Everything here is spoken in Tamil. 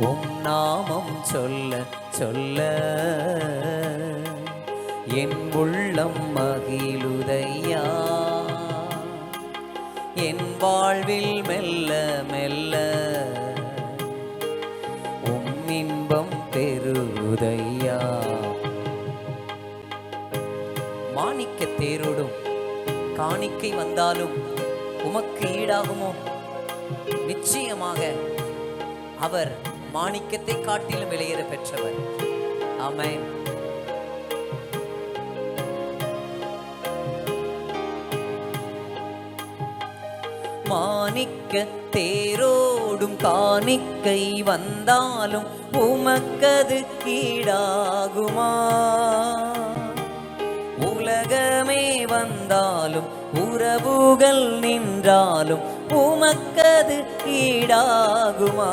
உம் நாமம் சொல்ல சொல்ல. என் உள்ளம் மகிழுதையா? என் வாழ்வில் மெல்ல மெல்ல. உம் இன்பம் பெறுதையா? மாணிக்க தேரோடும் காணிக்கை வந்தாலும் உமக்கு ஈடாகுமோ? நிச்சயமாக அவர் மாணிக்கத்தை காட்டிலும் விலையேற பெற்றவர். ஆமென். மாணிக்க தேரோடும் காணிக்கை வந்தாலும் உமக்கது ஈடாகுமா? உலகமே வந்தாலும் உறவுகள் நின்றாலும் உமக்கது ஈடாகுமா?